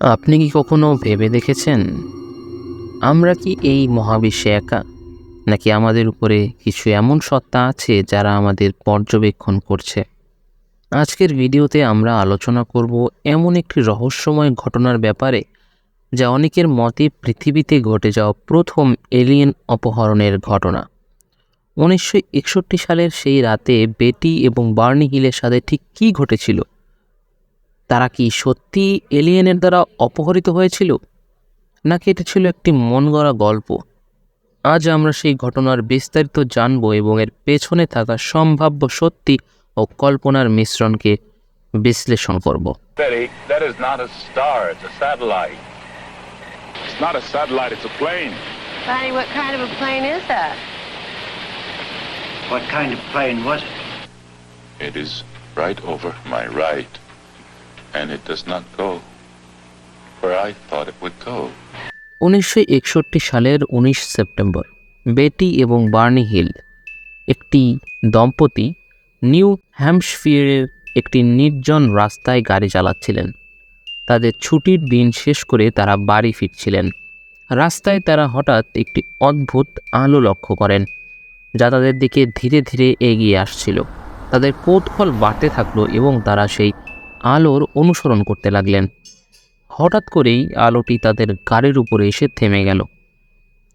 আপনি কি কখনো ভেবে দেখেছেন? আমরা কি এই মহাবিশ্বে একা? নাকি আমাদের উপরে কিছু এমন সত্তা আছে যারা আমাদের পর্যবেক্ষণ করছে? আজকের ভিডিওতে আমরা আলোচনা করব এমন একটি রহস্যময় ঘটনার ব্যাপারে, যা অনেকের মতে পৃথিবীতে ঘটে যাওয়া প্রথম এলিয়েন অপহরণের ঘটনা। উনিশশো একষট্টি সালের সেই রাতে বেটি এবং বার্নি হিলের সাথে ঠিক কী ঘটেছিল? তারা কি সত্যি এলিয়েনের দ্বারা অপহৃত হয়েছিল? নাকি এটা ছিল একটি মন গড়া গল্প? আজ আমরা সেই ঘটনার বিস্তারিত জানব এবং এর পেছনে থাকা সম্ভাব্য সত্যি ও কল্পনার মিশ্রণকে বিশ্লেষণ করব। It is right over my right. And it does not go where I thought it would go. উনিশশো একষট্টি সালের উনিশ সেপ্টেম্বর, বেটি এবং বার্নি হিল, একটি দম্পতি নিউ হ্যাম্পশফিয়ারের একটি নির্জন রাস্তায় গাড়ি চালাচ্ছিলেন। তাদের ছুটির দিন শেষ করে তারা বাড়ি ফিরছিলেন। রাস্তায় তারা হঠাৎ একটি অদ্ভুত আলো লক্ষ্য করেন, যা তাদের দিকে ধীরে ধীরে এগিয়ে আসছিল। তাদের কৌতূহল বাড়তে থাকল এবং তারা সেই আলোর অনুসরণ করতে লাগলেন। হঠাৎ করেই আলোটি তাদের গাড়ির উপরে এসে থেমে গেল।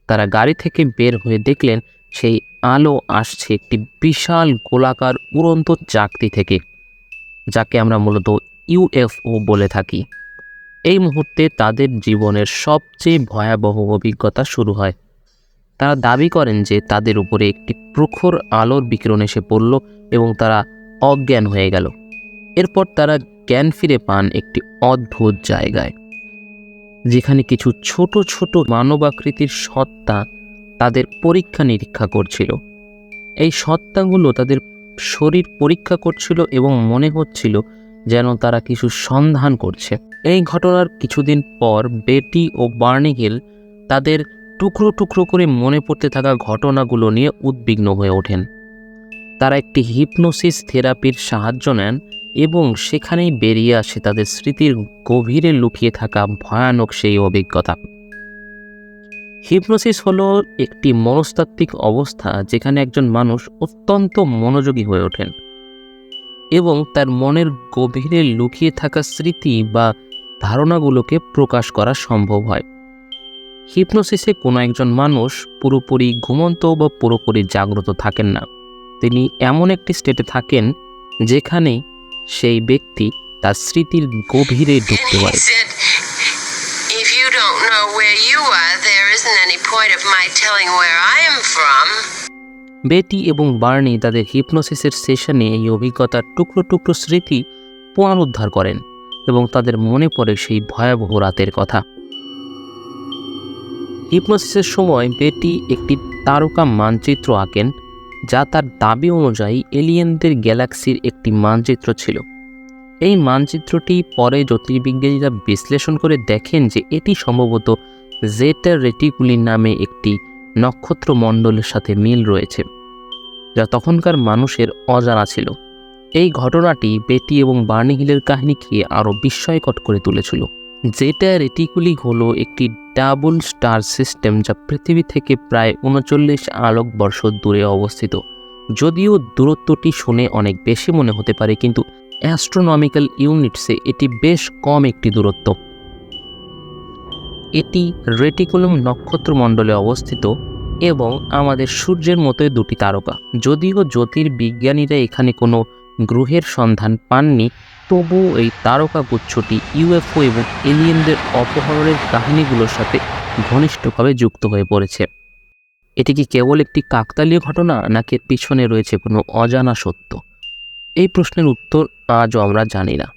তারা গাড়ি থেকে বের হয়ে দেখলেন সেই আলো আসছে একটি বিশাল গোলাকার উড়ন্ত চাকতি থেকে, যাকে আমরা মূলত ইউএফও বলে থাকি। এই মুহূর্তে তাদের জীবনের সবচেয়ে ভয়াবহ অভিজ্ঞতা শুরু হয়। তারা দাবি করেন যে তাদের উপরে একটি প্রখর আলোর বিকিরণ এসে পড়ল এবং তারা অজ্ঞান হয়ে গেল। এরপর তারা জ্ঞান ফিরে পান একটি অদ্ভুত জায়গায়, যেখানে কিছু ছোট ছোট মানবাকৃতির সত্তা তাদের পরীক্ষা নিরীক্ষা করছিল। এই সত্তাগুলো তাদের শরীর পরীক্ষা করছিল এবং মনে হচ্ছিল যেন তারা কিছু সন্ধান করছে। এই ঘটনার কিছুদিন পর বেটি ও বার্নি হিল তাদের টুকরো টুকরো করে মনে পড়তে থাকা ঘটনাগুলো নিয়ে উদ্বিগ্ন হয়ে ওঠেন। তারা একটি হিপনোসিস থেরাপির সাহায্য নেন এবং সেখানেই বেরিয়ে আসে তাদের স্মৃতির গভীরে লুকিয়ে থাকা ভয়ানক সেই অভিজ্ঞতা। হিপনোসিস হলো একটি মনস্তাত্ত্বিক অবস্থা যেখানে একজন মানুষ অত্যন্ত মনোযোগী হয়ে ওঠেন এবং তার মনের গভীরে লুকিয়ে থাকা স্মৃতি বা ধারণাগুলোকে প্রকাশ করা সম্ভব হয়। হিপনোসিসে কোনো একজন মানুষ পুরোপুরি ঘুমন্ত বা পুরোপুরি জাগ্রত থাকেন না। তিনি এমন একটি স্টেটে থাকেন যেখানে সেই ব্যক্তি তার স্মৃতির গভীরে ঢুকতে পারে. বেটি এবং বার্নি তাদের হিপনোসিসের সেশনে এই অভিজ্ঞতার টুকরো টুকরো স্মৃতি পুনরুদ্ধার করেন এবং তাদের মনে পড়ে সেই ভয়াবহ রাতের কথা হিপনোসিসের সময় বেটি একটি তারকা মানচিত্র আঁকেন যা তার দাবি অনুযায়ী এলিয়েনদের গ্যালাক্সির একটি মানচিত্র ছিল। এই মানচিত্রটি পরে জ্যোতির্বিজ্ঞানীরা বিশ্লেষণ করে দেখেন যে এটি সম্ভবত জেটার রেটিকুলি নামে একটি নক্ষত্রমণ্ডলের সাথে মিল রয়েছে, যা তখনকার মানুষের অজানা ছিল। এই ঘটনাটি বেটি এবং বার্নি হিলের কাহিনীকে আরও বিস্ময়কর করে তুলেছিল। জেটা রেটিকুলি হলো একটি ডাবল স্টার সিস্টেম যা পৃথিবী থেকে প্রায় উনচল্লিশ আলোকবর্ষ দূরে অবস্থিত। যদিও দূরত্বটি শুনে অনেক বেশি মনে হতে পারে, কিন্তু অ্যাস্ট্রোনমিক্যাল ইউনিটসে এটি বেশ কম একটি দূরত্ব। এটি রেটিকুলাম নক্ষত্রমণ্ডলে অবস্থিত এবং আমাদের সূর্যের মতোই দুটি তারকা। যদিও জ্যোতির্বিজ্ঞানীরা এখানে কোনো গ্রহের সন্ধান পাননি তবুও এই তারকাগুচ্ছটি ইউএফও এবং এলিয়েনদের অপহরণের কাহিনীগুলোর সাথে ঘনিষ্ঠভাবে যুক্ত হয়ে পড়েছে। এটি কি কেবল একটি কাকতালীয় ঘটনা, নাকি পিছনে রয়েছে কোনো অজানা সত্য? এই প্রশ্নের উত্তর আজও আমরা জানি না।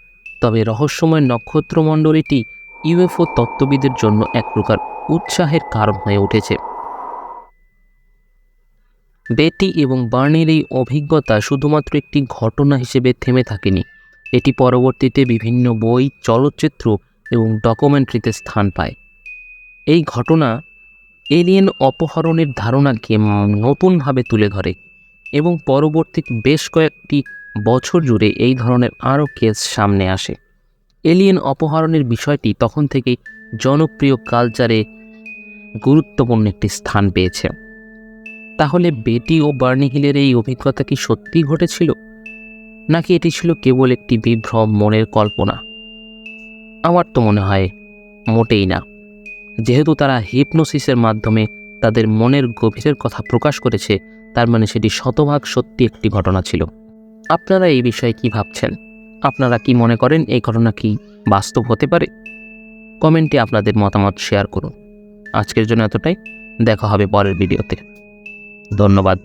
তবে রহস্যময় নক্ষত্রমণ্ডলীটি ইউএফও তত্ত্ববিদের জন্য এক প্রকার উৎসাহের কারণ হয়ে উঠেছে। বেটি এবং বার্নির এই অভিজ্ঞতা শুধুমাত্র একটি ঘটনা হিসেবে থেমে থাকেনি। এটি পরবর্তীতে বিভিন্ন বই, চলচ্চিত্র এবং ডকুমেন্টারিতে স্থান পায়। এই ঘটনা এলিয়েন অপহরণের ধারণাকে নতুনভাবে তুলে ধরে এবং পরবর্তী বেশ কয়েকটি বছর জুড়ে এই ধরনের আরও কেস সামনে আসে। এলিয়েন অপহরণের বিষয়টি তখন থেকেই জনপ্রিয় কালচারে গুরুত্বপূর্ণ একটি স্থান পেয়েছে। তাহলে বেটি ও বার্নি হিলের এই অভিজ্ঞতা কি সত্যিই ঘটেছিল? নাকি এটি ছিল কেবল একটি বিভ্রম মনের কল্পনা? আমার তো মনে হয় মোটেই না। যেহেতু তারা হিপনোসিসের মাধ্যমে তাদের মনের গভীরের কথা প্রকাশ করেছে, তার মানে সেটি শতভাগ সত্যি একটি ঘটনা ছিল। আপনারা এই বিষয়ে কি ভাবছেন? আপনারা কি মনে করেন এই ঘটনা কি বাস্তব হতে পারে? কমেন্টে আপনাদের মতামত শেয়ার করুন। আজকের জন্য এতটাই। দেখা হবে পরের ভিডিওতে। ধন্যবাদ।